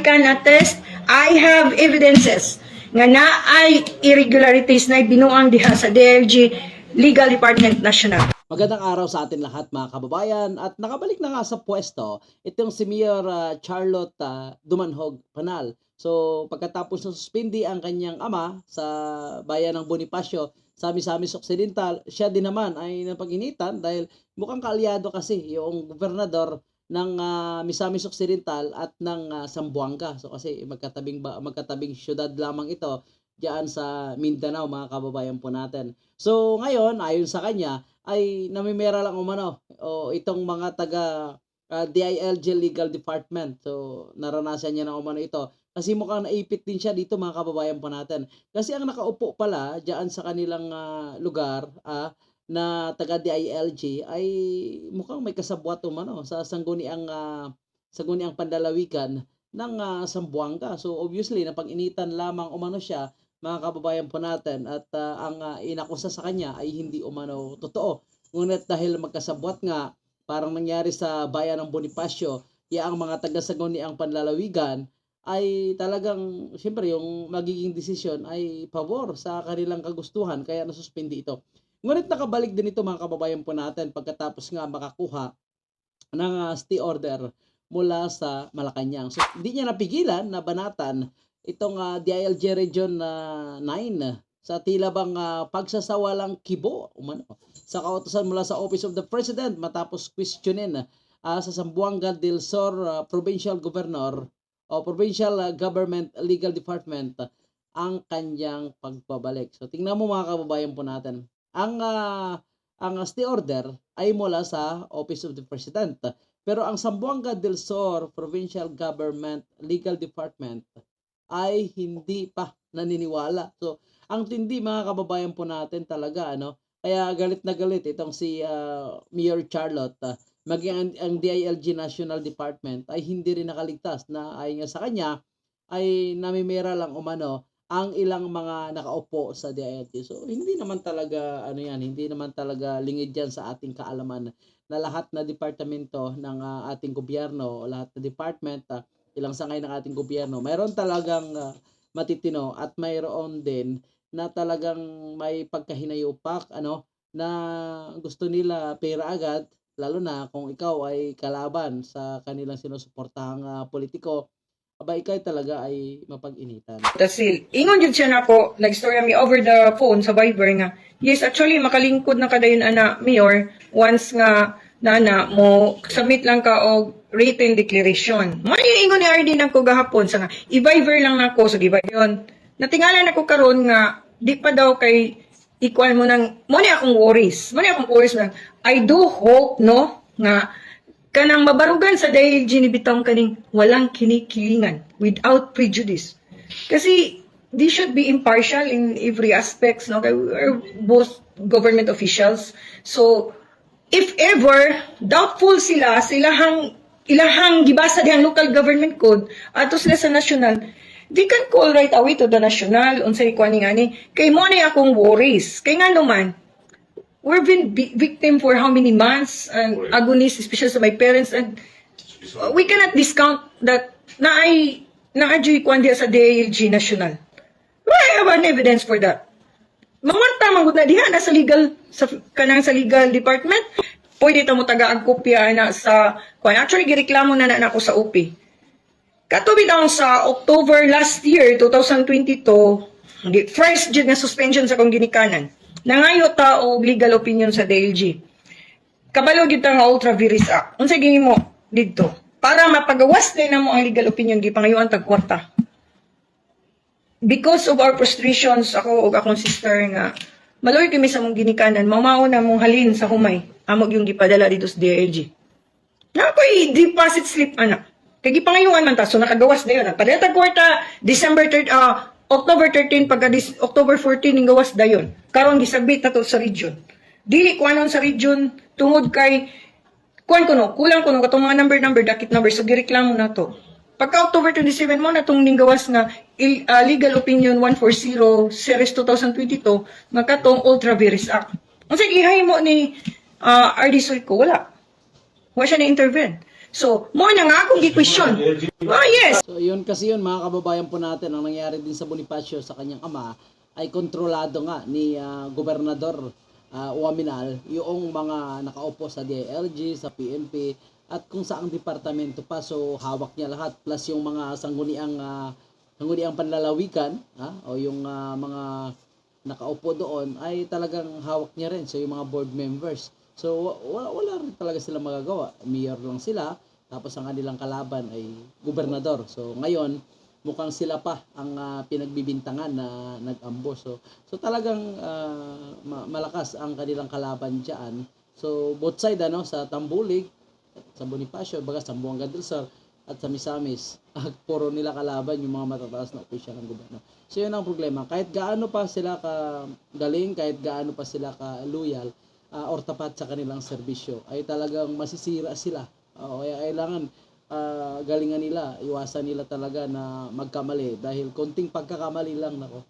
I can attest, I have evidences nga na ay irregularities na binuang diha sa DLG Legal Department National. Magandang araw sa atin lahat mga kababayan at nakabalik na nga sa pwesto itong si Mayor ah, Charlotte ah, Dumanhog Panal. So pagkatapos na suspindi ang kanyang ama sa bayan ng Bonifacio sa Misamis Occidental, siya din naman ay napag-initan dahil mukhang kaalyado kasi yung gobernador ng ah, Misamis Occidental at ng ah, Zamboanga. So kasi magkatabing ba, magkatabing syudad lamang ito diyan sa Mindanao mga kababayan po natin. So ngayon ayon sa kanya ay namimera lang umano o itong mga taga ah, DILG Legal Department. So naranasan niya na umano ito kasi mukhang naipit din siya dito mga kababayan po natin. Kasi ang nakaupo pala diyan sa kanilang ah, lugar ah, na taga DILG ay mukhang may kasabwat umano sa sangguniang uh, sangguniang pandalawigan ng ah, Zamboanga. So obviously napag-initan lamang umano siya mga kababayan po natin at ah, ang ah, inakusa sa kanya ay hindi umano totoo. Ngunit dahil magkasabwat nga parang nangyari sa bayan ng Bonifacio, ya ang mga taga sangguniang panlalawigan ay talagang siyempre yung magiging desisyon ay pabor sa kanilang kagustuhan kaya nasuspindi ito. Ngunit nakabalik din ito mga kababayan po natin pagkatapos nga makakuha ng ah, stay order mula sa Malacanang. So hindi niya napigilan na banatan itong ah, DILG Region ah, 9 sa tila bang ah, pagsasawalang kibo umano, sa kautosan mula sa Office of the President matapos questionin ah, sa Zamboanga del Sur ah, Provincial Governor o Provincial ah, Government Legal Department ang kanyang pagbabalik. So tingnan mo mga kababayan po natin. Ang ah, ang stay order ay mula sa Office of the President. Pero ang Zamboanga del Sur Provincial Government Legal Department ay hindi pa naniniwala. So, ang tindi mga kababayan po natin talaga ano. Kaya galit na galit itong si ah, Mayor Charlotte ah, maging ang, ang DILG National Department ay hindi rin nakaligtas na ayon nga sa kanya ay namimira lang umano ang ilang mga nakaupo sa DILG. So hindi naman talaga ano yan, hindi naman talaga lingid yan sa ating kaalaman na lahat na departamento ng ah, ating gobyerno, lahat na department, ah, ilang sangay ng ating gobyerno, mayroon talagang ah, matitino at mayroon din na talagang may pagkahinayupak ano na gusto nila pera agad lalo na kung ikaw ay kalaban sa kanilang sinusuportahang ah, politiko aba ikaw talaga ay mapag-initan. Tasil, ingon yun siya na po, nag-story mi over the phone sa Viber nga, yes, actually, makalingkod na kadayon ana, Mayor, once nga, na na, mo, submit lang ka og written declaration. Yung ingon ni RD na ko gahapon, sa nga, i-Viber lang na ko, so giba yun. Natingala na ko karon nga, di pa daw kay, equal mo ng, mo ni akong worries, mo ni akong worries na, I do hope, no, nga, kanang mabarugan sa dahil ginibitang kaning walang kinikilingan without prejudice. Kasi they should be impartial in every aspects, no? Kaya we are both government officials. So, if ever, doubtful sila, sila hang, ilahang gibasa dihang local government code, ato sila sa national, they can call right away to the national, unsay kuan ni, kay mo na akong worries. Kay nga naman, we've been victim for how many months and agonies, especially sa my parents and uh, we cannot discount that na ay na adjoy kwan diha sa DILG national. I have an evidence for that. Mamanta manggod na diha na sa legal sa kanang sa legal department. Pwede ta mo tagaag kopya na sa kwan actually gireklamo na na ako sa UP. Katubi daw sa October last year, 2022, di- first jud nga suspension sa kong ginikanan. Nangayo ta og legal opinion sa DLG. Kabalo gyud ta nga ultra viris act. Unsa gini mo didto? Para mapagawas na mo ang legal opinion gipangayuan tag kwarta. Because of our frustrations ako ug akong sister nga maloy kami sa mong ginikanan, mamao na mong halin sa humay. Amog yung gipadala dito sa DLG. Na ako'y deposit slip anak. Kaya gipangayuan man ta so nakagawas dayon. Padala tag kwarta December 3 ah October 13 pagka October 14 ning gawas dayon. Karon gisabit na to sa region. Dili ko anon sa region tungod kay kuan ko no, kulang ko no katong mga number number dakit number so gireklamo na to. Pagka October 27 mo na tong ning gawas nga ah, legal opinion 140 series 2022 nga katong ultra virus act. Unsa gihay mo ni ah, RD Soyko wala. Wa siya na intervene. So, mo na nga akong gi-question. Oh, yes. So yun kasi yun mga kababayan po natin ang nangyari din sa Bonifacio sa kanyang ama ay kontrolado nga ni ah, gobernador uh, Uaminal yung mga nakaupo sa DILG, sa PNP at kung saang departamento pa. So hawak niya lahat. Plus yung mga sangguniang uh, sangguniang panlalawikan ha, o yung ah, mga nakaupo doon ay talagang hawak niya rin so yung mga board members. So wa- wala, wala rin talaga sila magagawa. Mayor lang sila tapos ang kanilang kalaban ay gobernador. So ngayon, mukhang sila pa ang ah, pinagbibintangan na nag-ambush. So, so talagang ma- malakas ang kanilang kalaban diyan. So both side ano sa Tambulig, at sa Bonifacio, baga sa Buanga del Sur at sa Misamis, ah, puro nila kalaban yung mga matataas na opisyal ng gobyerno. So yun ang problema. Kahit gaano pa sila ka galing, kahit gaano pa sila ka loyal, ah, or tapat sa kanilang serbisyo, ay talagang masisira sila. Oo, kaya kailangan ah, galingan nila, iwasan nila talaga na magkamali dahil konting pagkakamali lang nako.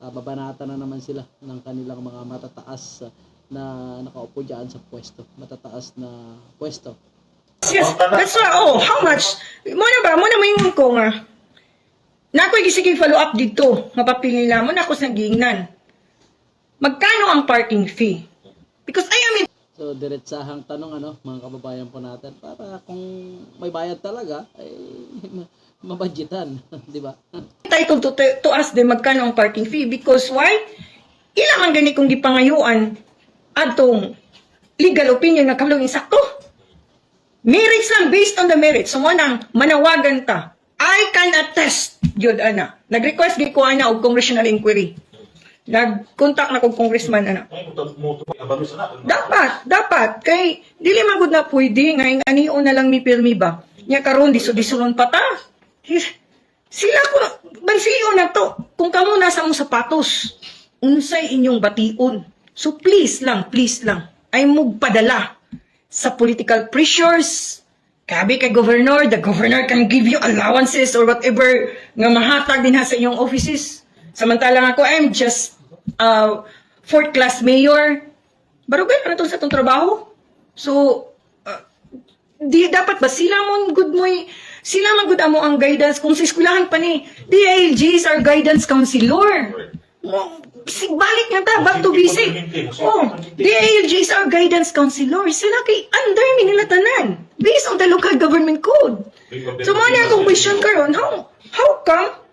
ah, babanata na naman sila ng kanilang mga matataas ah, na nakaupo diyan sa pwesto, matataas na pwesto. Yes, that's why, oh, how much? Muna ba, muna mo ko nga. Na ako sige follow up dito. Mapapili nila mo na ako sa gingnan. Magkano ang parking fee? Because I So diretsahang tanong ano, mga kababayan po natin para kung may bayad talaga ay ma- mabudgetan, di ba? entitled to, to ask them magkano ang parking fee because why? Ilang ang gani kong gipangayuan atong legal opinion na kabalong insakto. Merits lang based on the merits. So nang manawagan ta. I can attest, yun ana. Nag-request gi ko ana og congressional inquiry. Nag-contact na kog congressman ana. Dapat, dapat. Kay, dili magud na pwede nga yung anion na lang mi pirmi ba. Nya karon di disulon pa ta. Sila ko, bansilion na to. Kung kamo nasa mong sapatos, unsay inyong bation. So please lang, please lang, ay mugpadala sa political pressures. Kabi kay governor, the governor can give you allowances or whatever nga mahatag din ha sa inyong offices. Samantalang ako, I'm just uh, fourth class mayor. Barugay na to sa itong trabaho. So, uh, di dapat ba sila mo good mo sila man good amo ang guidance kung sa eskwelahan pa ni DILG is our guidance counselor. Mo, si balik nga ta back to basic. Oh, DILG is our guidance counselor. Sila kay under mi nila tanan based on the local government code. So mo na akong question karon, how how come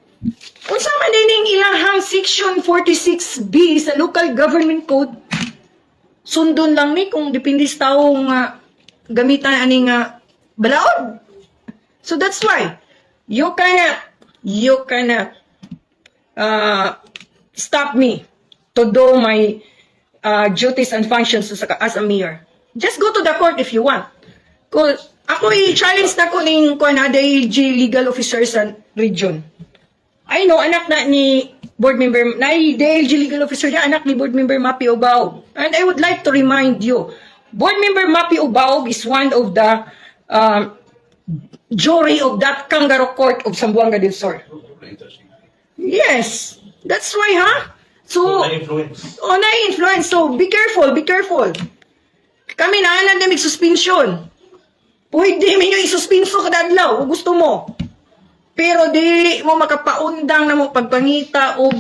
unsa man dining ilahang section 46B sa local government code sundon lang ni kung depende sa tao nga gamitan ani nga balaod. So that's why you cannot you cannot uh, stop me to do my uh, duties and functions as a, mayor. Just go to the court if you want. Kung ako i-challenge na ko ning kuan legal officer sa region. I know, anak na ni board member, na DLG legal officer niya, anak ni board member Mapi Obaog. And I would like to remind you, board member Mapi Obaog is one of the um, jury of that kangaroo court of Sambuanga del Sur. Yes, that's why, ha? So, influence. oh, na-influence. So, be careful, be careful. Kami na na may suspension. Pwede mo yung isuspenso kada adlaw kung gusto mo. Pero dili mo makapaundang na mo pagpangita o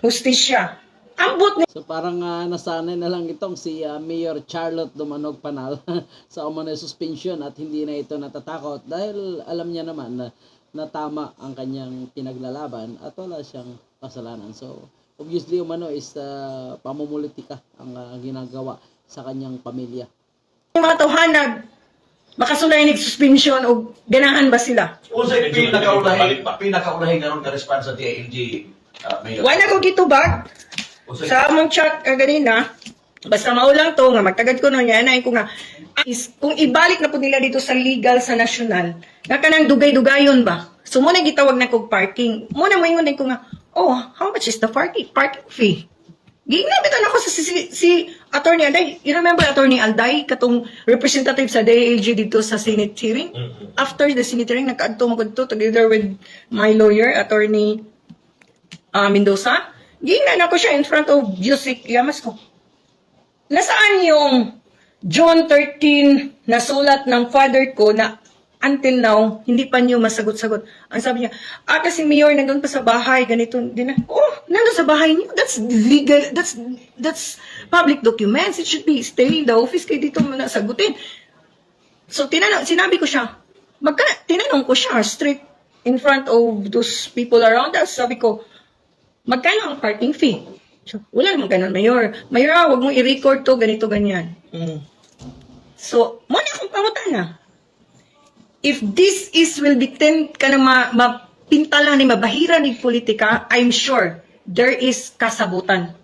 hustisya. Ambot ni So parang ah, nasanay na lang itong si ah, Mayor Charlotte Dumanog Panal sa umano suspension at hindi na ito natatakot dahil alam niya naman na, na tama ang kanyang pinaglalaban at wala siyang kasalanan. So obviously umano is ah, pamumulitika ang ah, ginagawa sa kanyang pamilya. mga tawhanag makasulay ni suspension o ganahan ba sila? Unsay pinakaulahi, pinakaulahi karon ka response sa TILG uh, Mayor? Wala ko gitubag sa among chat uh, ganina. Basta maulang to nga magtagad ko no niya na ko nga is kung ibalik na po nila dito sa legal sa national nga kanang dugay-dugayon ba so mo na gitawag na kog parking mo na moingon ko nga oh how much is the parking parking fee Ginabitan ako sa si, si, si Attorney Alday. You remember Attorney Alday, katong representative sa DAG dito sa Senate hearing? Mhm. After the Senate hearing, nakaadto mo dito together with my lawyer, Attorney uh, Mendoza. Ginan ako siya in front of Yusik Yamas ko. Nasaan yung John 13 na sulat ng father ko na until now, hindi pa niyo masagot-sagot. Ang sabi niya, ah, kasi mayor, nandun pa sa bahay, ganito, din na. Oh, nandun sa bahay niyo. That's legal, that's, that's public documents. It should be stay in the office, kaya dito mo nasagutin. So, tinanong, sinabi ko siya, magka, tinanong ko siya, straight in front of those people around us, sabi ko, magkano ang parking fee? So, wala naman ganun, Mayor. Mayor, ah, huwag mong i-record to, ganito, ganyan. Mm. So, mo na akong pangutana. If this is will be ten ka na ma, mapintala ni mabahira ni politika, I'm sure there is kasabutan.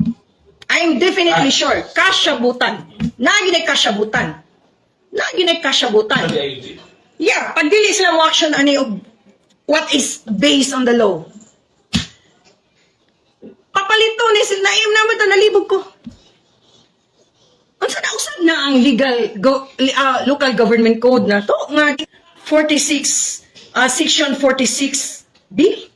I'm definitely sure. Kasabutan. Kasabutan. Naginay kasabutan. Sa DILG. Yeah, pag dili sila mo action ani og what is based on the law. Papalito ni sila naim naman to nalibog ko. Unsa na usab na ang legal go, ah, local government code na to nga 46 ah, section 46 B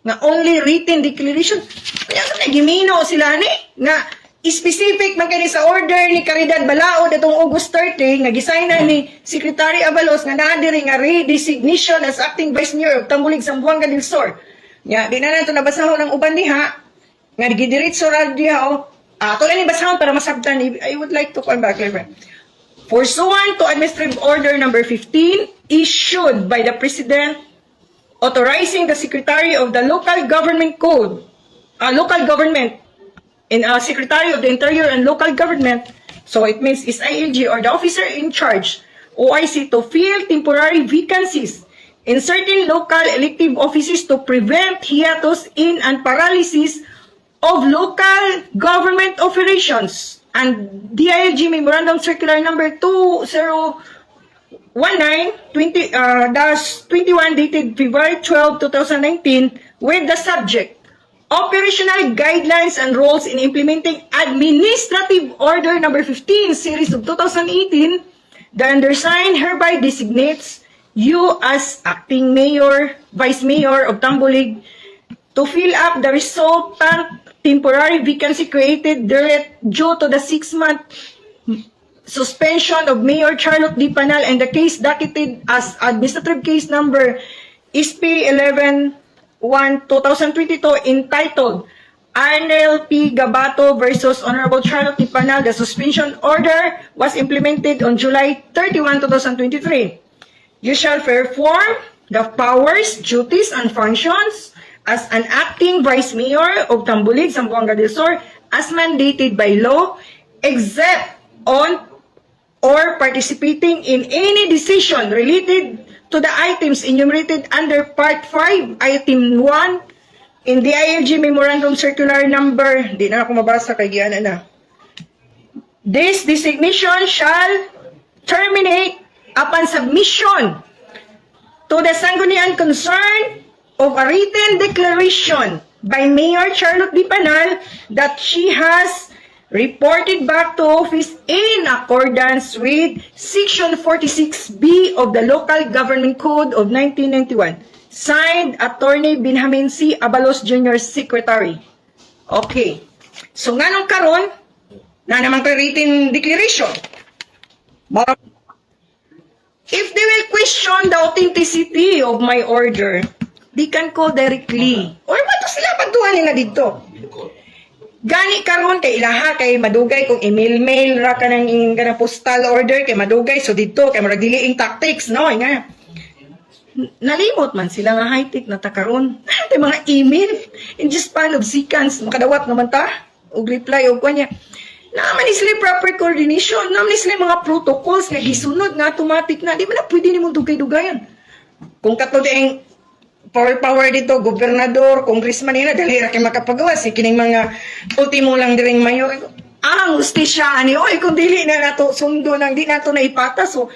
nga only written declaration kaya sa gimino sila ni nga specific man kani sa order ni Caridad Balao datong August 30 nga gisign na ni Secretary Abalos nga naa diri nga redesignation as acting vice mayor of Tambulig Zamboanga del Sur. Nya di na nato nabasahon ang uban diha nga gidiretso ra diha o ato lang ni basahon para masabtan I would like to come back Clever. Pursuant to Administrative Order number 15 issued by the President authorizing the Secretary of the Local Government Code, uh, Local Government, and uh, Secretary of the Interior and Local Government, so it means is ILG or the officer in charge, OIC, to fill temporary vacancies in certain local elective offices to prevent hiatus in and paralysis of local government operations. And DILG Memorandum Circular Number 20 19 20 uh, dash 21 dated February 12, 2019 with the subject Operational Guidelines and Rules in Implementing Administrative Order Number 15 Series of 2018 the undersigned hereby designates you as acting mayor, vice mayor of Tambulig to fill up the resultant temporary vacancy created due to the six-month suspension of Mayor Charlotte D. Panal and the case docketed as administrative case number SP 11-1-2022 entitled Arnel P. Gabato versus Honorable Charlotte D. Panal. The suspension order was implemented on July 31, 2023. You shall perform the powers, duties, and functions as an acting vice mayor of Tambulig, Zamboanga del Sur as mandated by law, except on or participating in any decision related to the items enumerated under Part 5, Item 1 in the ILG Memorandum Circular Number, di na ako mabasa kay Giana na. This designation shall terminate upon submission to the Sangguniang concern of a written declaration by Mayor Charlotte D. Panal that she has reported back to office in accordance with Section 46B of the Local Government Code of 1991. Signed, Attorney Benjamin C. Abalos Jr. Secretary. Okay. So, nga nung karon, na naman ka written declaration. If they will question the authenticity of my order, can call directly. Or ba to sila pagtuhan nila dito? Gani karon kay ilaha kay madugay kung email-mail ra ka ng ing kanang postal order kay madugay. So dito kay murag diliing tactics no? Nga. Nalimot man sila nga high-tech na takaron tay mga email. In just span of seconds makadawat naman ta. Og reply og kanya naman ni sila proper coordination. Naman ni sila mga protocols nga gisunod nga automatic na. Di man na pwede nimo dugay-dugayan. Kung kato ang power power dito, gobernador, congressman nila, dali ra kay makapagawa si kining mga ultimo lang diring mayor. Ang ustisya ani oy kung dili na nato sundo nang di nato na ipata so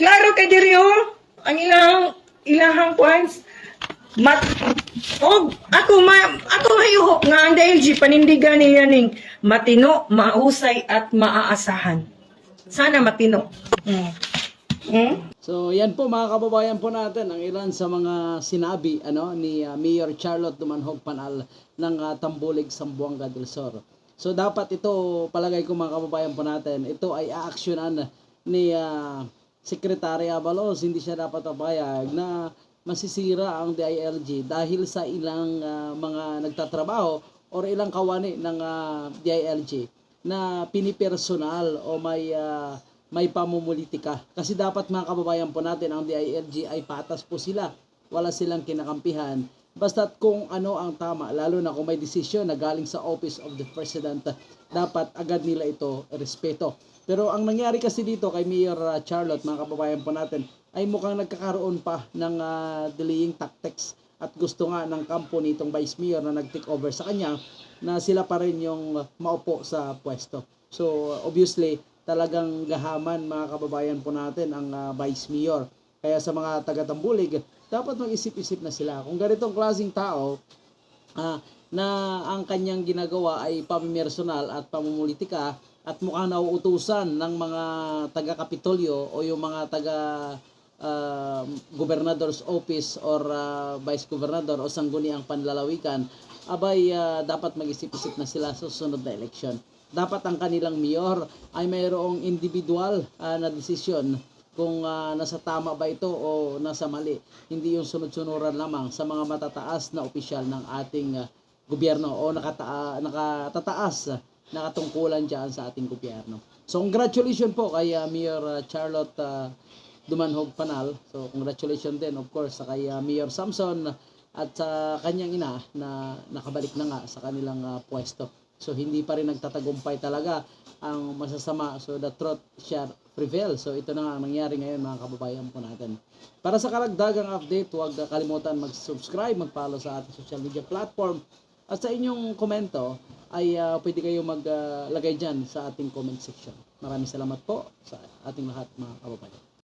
klaro kay diri oh ang ilang ilahang points mat og ako ma ako hayuhok nga ang DLG panindigan niya ning matino, mahusay at maaasahan. Sana matino. Mm. So, yan po mga kababayan po natin ang ilan sa mga sinabi ano ni uh, Mayor Charlotte Dumanhog Panal ng uh, Tambulig, Sambuanga del Sur. So, dapat ito palagay ko mga kababayan po natin, ito ay aaksyonan ni uh, Secretary Abalos, hindi siya dapat papayag na masisira ang DILG dahil sa ilang ah, mga nagtatrabaho or ilang kawani ng ah, DILG na pinipersonal o may ah, may pamumulitika. Kasi dapat mga kababayan po natin, ang DILG ay patas po sila. Wala silang kinakampihan. Basta't kung ano ang tama, lalo na kung may desisyon na galing sa Office of the President, dapat agad nila ito respeto. Pero ang nangyari kasi dito kay Mayor uh, Charlotte, mga kababayan po natin, ay mukhang nagkakaroon pa ng uh, delaying tactics at gusto nga ng kampo nitong Vice Mayor na nag-take over sa kanya na sila pa rin yung maupo sa pwesto. So obviously, talagang gahaman mga kababayan po natin ang uh, Vice Mayor. Kaya sa mga taga-Tambulig, dapat mag-isip-isip na sila. Kung ganitong klaseng tao, ah, na ang kanyang ginagawa ay pamimersonal at pamumulitika at mukhang nauutusan ng mga taga-Kapitolyo o yung mga taga ah, Gobernator's Office or ah, Vice Governor o sangguniang panlalawigan, abay ah, dapat mag-isip-isip na sila sa susunod na eleksyon. Dapat ang kanilang mayor ay mayroong individual ah, na desisyon kung ah, nasa tama ba ito o nasa mali. Hindi yung sunod-sunuran lamang sa mga matataas na opisyal ng ating ah, gobyerno o nakata nakatataas na katungkulan dyan sa ating gobyerno. So congratulations po kay ah, Mayor ah, Charlotte ah, Dumanhog Panal. So congratulations din of course sa kay ah, Mayor Samson at sa kanyang ina na nakabalik na nga sa kanilang ah, pwesto. So hindi pa rin nagtatagumpay talaga ang masasama. So the truth shall prevail. So ito na nga ang nangyari ngayon mga kababayan po natin. Para sa karagdagang update, huwag kalimutan mag-subscribe, mag-follow sa ating social media platform. At sa inyong komento ay ah, pwede kayo maglagay dyan sa ating comment section. Maraming salamat po sa ating lahat mga kababayan.